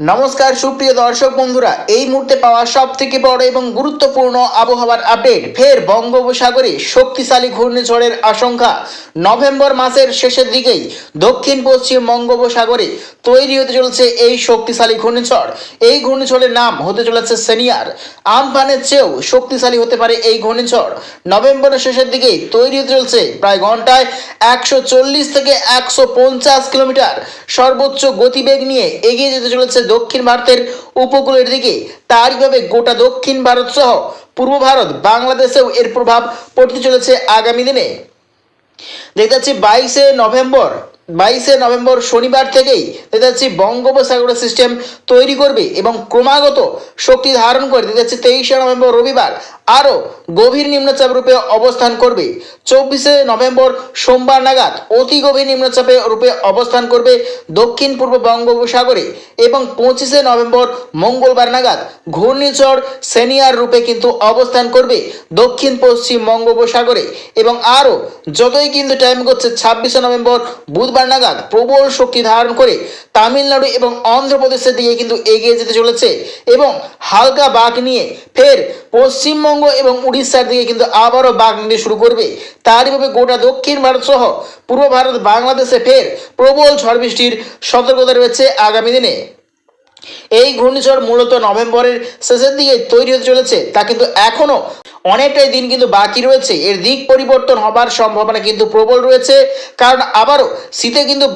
নমস্কার, সুপ্রিয় দর্শক বন্ধুরা, এই মুহূর্তে পাওয়া সব থেকে বড় এবং গুরুত্বপূর্ণ আবহাওয়ার আপডেট, ফের বঙ্গোপসাগরে শক্তিশালী ঘূর্ণিঝড়ের আশঙ্কা। নভেম্বর মাসের শেষের দিকেই দক্ষিণ পশ্চিম বঙ্গোপসাগরে তৈরি হতে চলেছে এই শক্তিশালী ঘূর্ণিঝড়। এই ঘূর্ণিঝড়ের নাম হতে চলেছে সেনিয়ার। আমফানের চেয়েও শক্তিশালী হতে পারে এই ঘূর্ণিঝড়। নভেম্বরের শেষের দিকেই তৈরি হতে চলছে প্রায় ঘন্টায় একশো চল্লিশ থেকে একশো পঞ্চাশ কিলোমিটার সর্বোচ্চ গতিবেগ নিয়ে এগিয়ে যেতে চলেছে দক্ষিণ ভারতের উপকূলের দিকে তারইভাবে গোটা দক্ষিণ ভারত সহ পূর্ব ভারত বাংলাদেশেও এর প্রভাব পড়তে চলেছে আগামী দিনে। দেখতে পাচ্ছি বাইশে নভেম্বর বাইশে নভেম্বর শনিবার থেকেই দেখতে পাচ্ছি বঙ্গোপসাগর সিস্টেম তৈরি করবে এবং ক্রমাগত শক্তি ধারণ করে। দেখতে পাচ্ছি তেইশে নভেম্বর রবিবার আরও গভীর নিম্নচাপ রূপে অবস্থান করবে। চব্বিশে নভেম্বর সোমবার নাগাদ অতি গভীর নিম্নচাপে রূপে অবস্থান করবে দক্ষিণ পূর্ব বঙ্গোপসাগরে এবং পঁচিশে নভেম্বর মঙ্গলবার নাগাদ ঘূর্ণিঝড় সেনিয়ার রূপে কিন্তু অবস্থান করবে দক্ষিণ পশ্চিম বঙ্গোপসাগরে এবং আরও যতই কিন্তু টাইম করছে ছাব্বিশে নভেম্বর বুধবার নাগাদ প্রবল শক্তি ধারণ করে তামিলনাড়ু এবং অন্ধ্রপ্রদেশের দিকে কিন্তু এগিয়ে যেতে চলেছে এবং হালকা বাঘ নিয়ে ফের পশ্চিমবঙ্গ এবং উড়িষ্যার দিকে কিন্তু আবারও বাঘ নিতে শুরু করবে। তারইভাবে গোটা দক্ষিণ ভারত সহ পূর্ব ভারত, বাংলাদেশে ফের প্রবল ঝড় বৃষ্টির সতর্কতা রয়েছে আগামী দিনে। এই ঘূর্ণিঝড় মূলত নভেম্বরের শেষের দিকে তৈরি হতে চলেছে, তা কিন্তু এখনও অনেকটাই দিন কিন্তু বাকি রয়েছে। এর দিক পরিবর্তন হবার সম্ভাবনা কিন্তু প্রবল রয়েছে, কারণ আবারও শীতে কিন্তু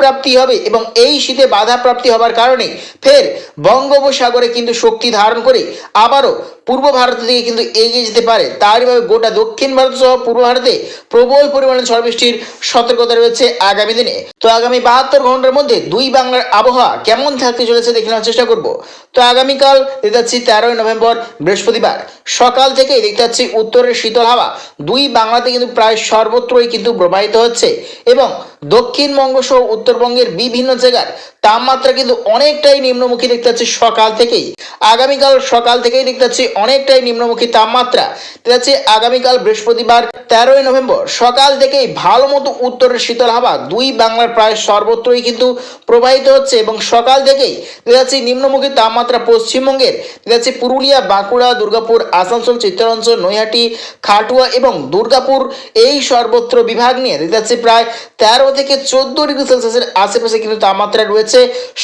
প্রাপ্তি হবে এবং এই শীতে বাধা প্রাপ্তি হবার কারণে ফের বঙ্গোপসাগরে কিন্তু শক্তি ধারণ করে আবারও পূর্ব ভারতের দিকে কিন্তু এগিয়ে যেতে পারে। তারইভাবে গোটা দক্ষিণ ভারত সহ পূর্ব ভারতে প্রবল পরিমাণে ঝড় বৃষ্টির সতর্কতা রয়েছে আগামী দিনে। তো আগামী বাহাত্তর ঘণ্টার মধ্যে দুই বাংলার আবহাওয়া কেমন থাকতে চলেছে দেখে নেওয়ার চেষ্টা করব। তো আগামীকাল দেখতে পাচ্ছি তেরোই নভেম্বর, বৃহস্পতিবার। সকাল থেকে দেখতে পাচ্ছি উত্তরের শীতল হাওয়া দুই বাংলাতে কিন্তু প্রায় সর্বত্রই কিন্তু প্রবাহিত হচ্ছে এবং দক্ষিণবঙ্গ সহ উত্তরবঙ্গের বিভিন্ন জায়গার তাপমাত্রা কিন্তু অনেকটাই নিম্নমুখী দেখতে পাচ্ছি সকাল থেকেই। আগামীকাল সকাল থেকেই দেখতে পাচ্ছি অনেকটাই নিম্নমুখী তাপমাত্রা। দেখতে পাচ্ছি আগামীকাল বৃহস্পতিবার তেরোই নভেম্বর সকাল থেকেই ভালো মতো উত্তরের শীতল হাওয়া দুই বাংলার প্রায় সর্বত্রই কিন্তু প্রবাহিত হচ্ছে এবং সকাল থেকেই দেখতে পাচ্ছি নিম্নমুখী তাপমাত্রা পশ্চিমবঙ্গের। দেখতে পাচ্ছি পুরুলিয়া, বাঁকুড়া, দুর্গাপুর, আসানসোল চিত্তরঞ্চল নৈহাটি, খাটুয়া এবং দুর্গাপুর এই সর্বত্র বিভাগ নিয়ে দেখতে পাচ্ছি প্রায় তেরো থেকে চোদ্দ ডিগ্রি সেলসিয়াসের আশেপাশে কিন্তু তাপমাত্রা রয়েছে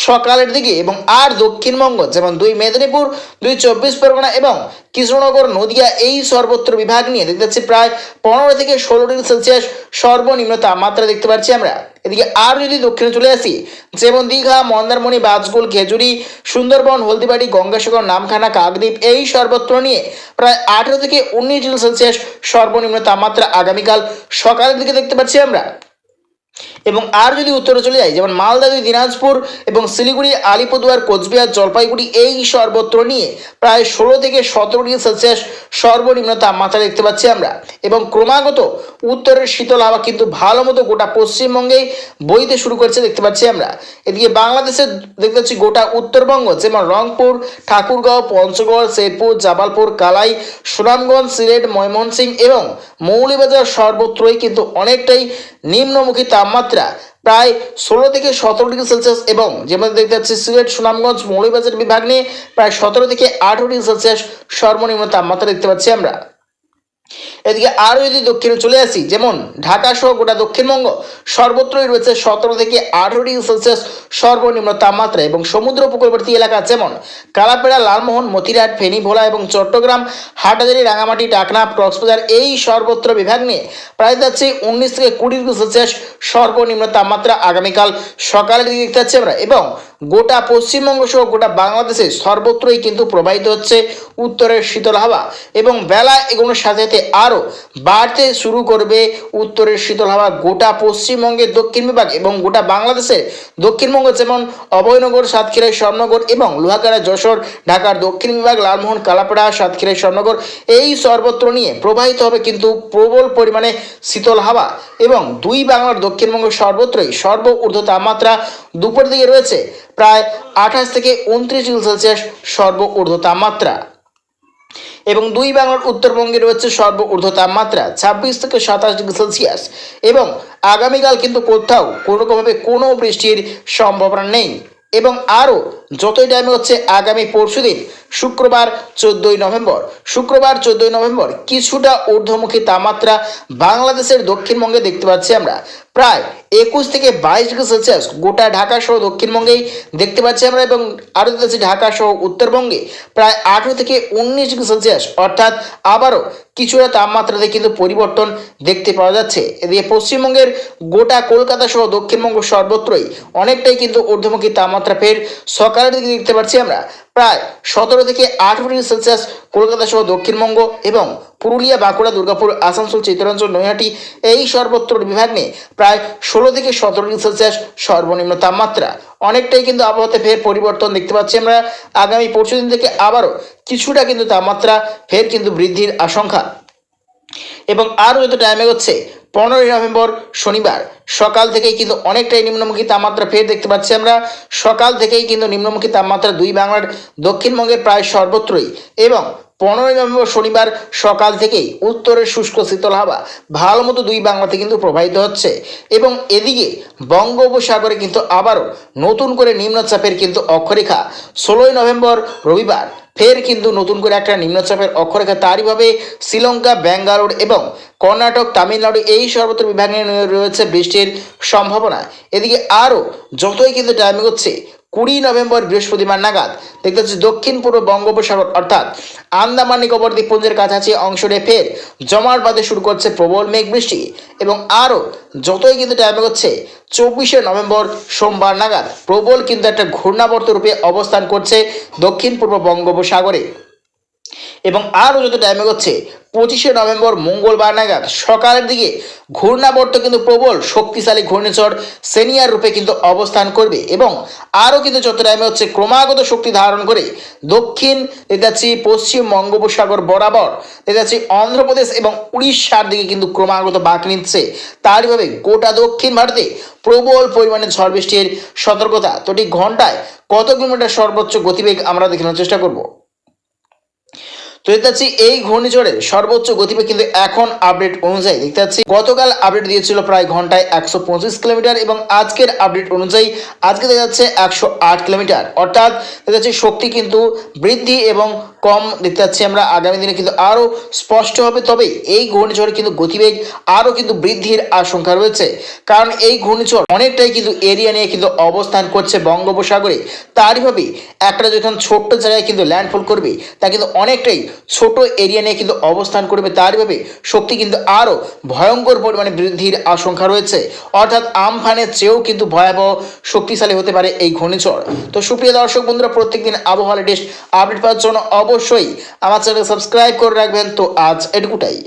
সকালের দিকে এবং আর দক্ষিণবঙ্গ, যেমন দুই মেদিনীপুর, দুই চব্বিশ পরগনা এবং কৃষ্ণনগর, নদিয়া এই সর্বত্র বিভাগ নিয়ে দেখতে পাচ্ছি প্রায় পনেরো থেকে ষোলো ডিগ্রি সেলসিয়াস সর্বনিম্ন তাপমাত্রা দেখতে পাচ্ছি আমরা। এদিকে আর যদি দক্ষিণে চলে আসি, যেমন দীঘা, মন্দারমণি বাজগুল খেজুরি, সুন্দরবন, হলদিবাড়ি, গঙ্গাসাগর, নামখানা, কাকদ্বীপ এই সর্বত্র নিয়ে প্রায় আঠেরো থেকে উনিশ ডিগ্রি সেলসিয়াস সর্বনিম্ন তাপমাত্রা আগামীকাল সকালের দিকে দেখতে পাচ্ছি আমরা। এবং আর যদি উত্তরে চলে যাই, যেমন মালদা, দুই দিনাজপুর এবং শিলিগুড়ি, আলিপুরদুয়ার, কোচবিহার, জলপাইগুড়ি, এই সর্বত্র নিয়ে প্রায় ষোলো থেকে সতেরো ডিগ্রি সেলসিয়াস সর্বনিম্ন তাপমাত্রা দেখতে পাচ্ছি আমরা। এবং ক্রমাগত উত্তরের শীতল হাওয়া কিন্তু ভালো মতো গোটা পশ্চিমবঙ্গেই বইতে শুরু করেছে দেখতে পাচ্ছি আমরা। এদিকে বাংলাদেশের দেখতে পাচ্ছি গোটা উত্তরবঙ্গ, যেমন রংপুর, ঠাকুরগাঁও, পঞ্চগড়, শেরপুর জাবালপুর কালাই, সুনামগঞ্জ, সিলেট, ময়মনসিংহ এবং মৌলিবাজার সর্বত্রই কিন্তু অনেকটাই নিম্নমুখী তাপমাত্রা প্রায় ষোলো থেকে সতেরো ডিগ্রি সেলসিয়াস এবং যেমন দেখতে পাচ্ছি সিলেট, সুনামগঞ্জ মৌলিবাজার বিভাগ নিয়ে প্রায় সতেরো থেকে আঠেরো ডিগ্রি সেলসিয়াস সর্বনিম্ন তাপমাত্রা দেখতে পাচ্ছি আমরা। এদিকে আরও যদি দক্ষিণে চলে আসি, যেমন ঢাকা সহ গোটা দক্ষিণবঙ্গ, সর্বত্রই রয়েছে সতেরো থেকে আঠেরো ডিগ্রি সেলসিয়াস সর্বনিম্ন তাপমাত্রা এবং সমুদ্র উপকূলবর্তী এলাকা যেমন কালাপেড়া, লালমোহন মতিরাট ফেনী ভোলা এবং চট্টগ্রাম, হাটাজারি, রাঙামাটি টাকনা কক্সবাজার এই সর্বত্র বিভাগ নিয়ে প্রায় যাচ্ছে উনিশ থেকে কুড়ি ডিগ্রি সেলসিয়াস সর্বনিম্ন তাপমাত্রা আগামীকাল সকালের দিকে দেখতে পাচ্ছি আমরা এবং গোটা পশ্চিমবঙ্গ সহ গোটা বাংলাদেশে সর্বত্রই কিন্তু প্রবাহিত হচ্ছে উত্তরের শীতল হাওয়া এবং বেলা এগোনোর সাথে সাথে আরও বাড়তে শুরু করবে উত্তরের শীতল হাওয়া গোটা পশ্চিমবঙ্গের দক্ষিণ বিভাগ এবং গোটা বাংলাদেশের দক্ষিণবঙ্গ যেমন অভয়নগর সাতক্ষীরাই স্বর্ণগর এবং লোহাগাড়া, যশোর, ঢাকার দক্ষিণ বিভাগ, লালমোহন, কালাপাড়া সাতক্ষীরাই স্বর্ণগর এই সর্বত্র নিয়ে প্রবাহিত হবে কিন্তু প্রবল পরিমাণে শীতল হাওয়া এবং দুই বাংলার দক্ষিণবঙ্গ সর্বত্রই সর্ব ঊর্ধ্ব তাপমাত্রা দুপুর দিকে রয়েছে প্রায় আঠাশ থেকে উনত্রিশ ডিগ্রি সেলসিয়াস সর্ব ঊর্ধ্ব তাপমাত্রা। এবং দুই বাংলার উত্তরবঙ্গে রয়েছে সর্ব ঊর্ধ্ব তাপমাত্রা ছাব্বিশ থেকে সাতাশ ডিগ্রি সেলসিয়াস। এবং আগামীকাল কিন্তু কোথাও কোনোরকমভাবে কোনো বৃষ্টির সম্ভাবনা নেই। এবং আরও যতই টাইমে হচ্ছে, আগামী পরশুদিন শুক্রবার চোদ্দই নভেম্বর। শুক্রবার চোদ্দই নভেম্বর কিছুটা ঊর্ধ্বমুখী তাপমাত্রা বাংলাদেশের দক্ষিণবঙ্গে দেখতে পাচ্ছি আমরা। প্রায় একুশ থেকে বাইশ ডিগ্রি সেলসিয়াস গোটা ঢাকা সহ দক্ষিণবঙ্গেই দেখতে পাচ্ছি আমরা এবং আরও দেখতে পাচ্ছি ঢাকা সহ উত্তরবঙ্গে প্রায় আঠেরো থেকে উনিশ ডিগ্রি সেলসিয়াস। অর্থাৎ আবারও কিছুটা তাপমাত্রাতে কিন্তু পরিবর্তন দেখতে পাওয়া যাচ্ছে। এদিকে পশ্চিমবঙ্গের গোটা কলকাতা সহ দক্ষিণবঙ্গ সর্বত্রই অনেকটাই কিন্তু ঊর্ধ্বমুখী তাপমাত্রা ফের সকালের দিকে দেখতে পাচ্ছি আমরা। প্রায় সতেরো থেকে আঠেরো ডিগ্রি সেলসিয়াস কলকাতা সহ দক্ষিণবঙ্গ এবং পুরুলিয়া, বাঁকুড়া, দুর্গাপুর, আসানসোল, চিত্তরঞ্জন, নৈহাটি এই সর্বত্র বিভাগ নিয়ে প্রায় ষোলো থেকে সতেরো ডিগ্রি সেলসিয়াস সর্বনিম্ন তাপমাত্রা। অনেকটাই কিন্তু আবহাওয়াতে ফের পরিবর্তন দেখতে পাচ্ছি আমরা। আগামী পরশু দিন থেকে আবারও কিছুটা কিন্তু তাপমাত্রা ফের কিন্তু বৃদ্ধির আশঙ্কা। এবং আরও যত টাইমে হচ্ছে পনেরোই নভেম্বর শনিবার। সকাল থেকেই কিন্তু অনেকটাই নিম্নমুখী তাপমাত্রা ফের দেখতে পাচ্ছি আমরা। সকাল থেকেই কিন্তু নিম্নমুখী তাপমাত্রা দুই বাংলার দক্ষিণবঙ্গের প্রায় সর্বত্রই এবং পনেরোই নভেম্বর শনিবার সকাল থেকেই উত্তরের শুষ্ক শীতল হাওয়া ভালো মতো দুই বাংলাতে কিন্তু প্রবাহিত হচ্ছে এবং এদিকে বঙ্গোপসাগরে কিন্তু আবারও নতুন করে নিম্নচাপের কিন্তু অক্ষরেখা। ষোলোই নভেম্বর রবিবার ফের কিন্তু নতুন করে একটা নিম্নচাপের অক্ষরেখা। তারইভাবে শ্রীলঙ্কা, ব্যাঙ্গালোর এবং কর্ণাটক, তামিলনাড়ু এই সর্বত্র বিভাগে রয়েছে বৃষ্টির সম্ভাবনা। এদিকে আরও যতই কিন্তু টাইমিং হচ্ছে কুড়ি নভেম্বর বৃহস্পতিবার নাগাদ। দেখতে পাচ্ছি দক্ষিণ পূর্ব বঙ্গোপসাগর, অর্থাৎ আন্দামান নিকোবর দ্বীপপুঞ্জের কাছাকাছি অংশে ফের জমার বাদে শুরু করছে প্রবল মেঘ বৃষ্টি এবং আরও যতই কিন্তু টাইম হচ্ছে চব্বিশে নভেম্বর সোমবার নাগাদ প্রবল কিন্তু একটা ঘূর্ণাবর্ত রূপে অবস্থান করছে দক্ষিণ পূর্ব বঙ্গোপসাগরে। এবং আরও যত টাইমে হচ্ছে পঁচিশে নভেম্বর, মঙ্গলবার নাগাদ সকালের দিকে ঘূর্ণাবর্ত কিন্তু প্রবল, শক্তিশালী ঘূর্ণিঝড় সেনিয়ার রূপে কিন্তু অবস্থান করবে এবং আরও কিন্তু যত টাইমে হচ্ছে ক্রমাগত শক্তি ধারণ করে দক্ষিণ যাচ্ছি পশ্চিম বঙ্গোপসাগর বরাবর যাচ্ছি অন্ধ্রপ্রদেশ এবং উড়িষ্যার দিকে কিন্তু ক্রমাগত বাঁক নিচ্ছে। তারইভাবে গোটা দক্ষিণ ভারতে প্রবল পরিমাণে ঝড় বৃষ্টির সতর্কতা। তো ঠিক ঘন্টায় কত কিলোমিটার সর্বোচ্চ গতিবেগ আমরা দেখানোর চেষ্টা করব? তো দেখতে পাচ্ছি এই ঘূর্ণিঝড়ে সর্বোচ্চ গতিবেগ কিন্তু এখন আপডেট অনুযায়ী দেখতে পাচ্ছি। গতকাল আপডেট দিয়েছিল প্রায় ঘন্টায় একশো পঁচিশ কিলোমিটার এবং আজকের আপডেট অনুযায়ী আজকে দেখা যাচ্ছে একশো আট কিলোমিটার। অর্থাৎ দেখা যাচ্ছে শক্তি কিন্তু বৃদ্ধি এবং কম দেখতে পাচ্ছি আমরা। আগামী দিনে কিন্তু আরও স্পষ্ট হবে, তবে এই ঘূর্ণিঝড়ের কিন্তু গতিবেগ আরও কিন্তু বৃদ্ধির আশঙ্কা রয়েছে। কারণ এই ঘূর্ণিঝড় অনেকটাই কিন্তু এরিয়া নিয়ে কিন্তু অবস্থান করছে বঙ্গোপসাগরে। তারইভাবে একটা যখন ছোট্ট জায়গায় কিন্তু ল্যান্ডফল করবে, তা কিন্তু অনেকটাই ছোট এরিয়া নিয়ে কিন্তু অবস্থান করবে। তারইভাবে শক্তি কিন্তু আরও ভয়ঙ্কর পরিমাণে বৃদ্ধির আশঙ্কা রয়েছে। অর্থাৎ আমফানের চেয়েও কিন্তু ভয়াবহ শক্তিশালী হতে পারে এই ঘূর্ণিঝড়। তো সুপ্রিয় দর্শক বন্ধুরা, প্রত্যেকদিন আবহাওয়া লেটেস্ট আপডেট পাওয়ার জন্য অবশ্যই আমার চ্যানেল সাবস্ক্রাইব করে রাখবেন। তো আজ এটুকুটাই।